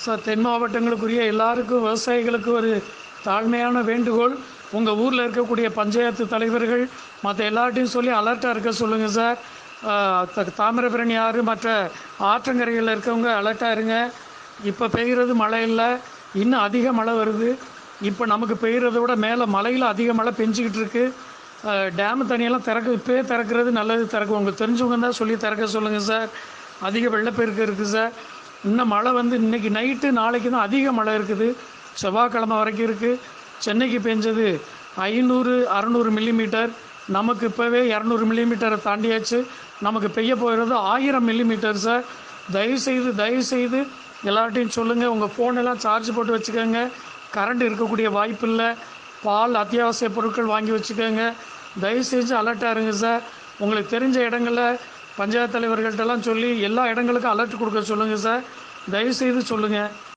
Sir then மாவட்டங்களுக்குரிய எல்லாருக்கும் விவசாயிகளுக்கு ஒரு தாழ்மையான வேண்டுகோள். உங்கள் ஊரில் இருக்கக்கூடிய பஞ்சாயத்து தலைவர்கள் மற்ற எல்லார்ட்டையும் சொல்லி அலர்ட்டாக இருக்க சொல்லுங்கள் சார். த- தாமிரபரணி ஆறு மற்ற ஆற்றங்கரைகளில் இருக்கவங்க அலர்ட்டாக இருங்க. இப்போ பெய்கிறது மழை இல்லை. இன்னும் அதிக மழை வருது. இப்போ நமக்கு பெய்கிறத விட மேலே மலையில் அதிக மழை பெஞ்சிக்கிட்டு இருக்கு. டேமு தண்ணியெல்லாம் திறக்க இப்போயே திறக்கிறது நல்லது திறக்கும் உங்களுக்கு தெரிஞ்சவங்க தான் சொல்லி திறக்க சொல்லுங்கள் சார். அதிக வெள்ளப்பெருக்கு இருக்குது சார். இன்னும் மழை வந்து இன்றைக்கி நைட்டு நாளைக்கு தான் அதிக மழை இருக்குது. செவ்வாய்க்கிழமை வரைக்கும் இருக்குது சென்னைக்கு பெஞ்சது ஐநூறு அறநூறு மில்லிமீட்டர் நமக்கு இப்போவே இரநூறு மில்லிமீட்டரை தாண்டியாச்சு. நமக்கு பெய்ய போகிறது ஆயிரம் மில்லிமீட்டர் சார் தயவுசெய்து தயவுசெய்து எல்லார்ட்டையும் சொல்லுங்கள் உங்கள் ஃபோனெல்லாம் சார்ஜ் போட்டு வச்சுக்கோங்க. கரண்ட் இருக்கக்கூடிய வாய்ப்பு இல்லை. பால் அத்தியாவசிய பொருட்கள் வாங்கி வச்சுக்கோங்க. தயவு செஞ்சு அலர்ட்டாக இருங்க சார் உங்களுக்கு தெரிஞ்ச இடங்களில் பஞ்சாயத்து தலைவர்கள்ட்டெல்லாம் சொல்லி எல்லா இடங்களுக்கும் அலர்ட் கொடுக்க சொல்லுங்கள் சார் தயவு செய்து சொல்லுங்கள்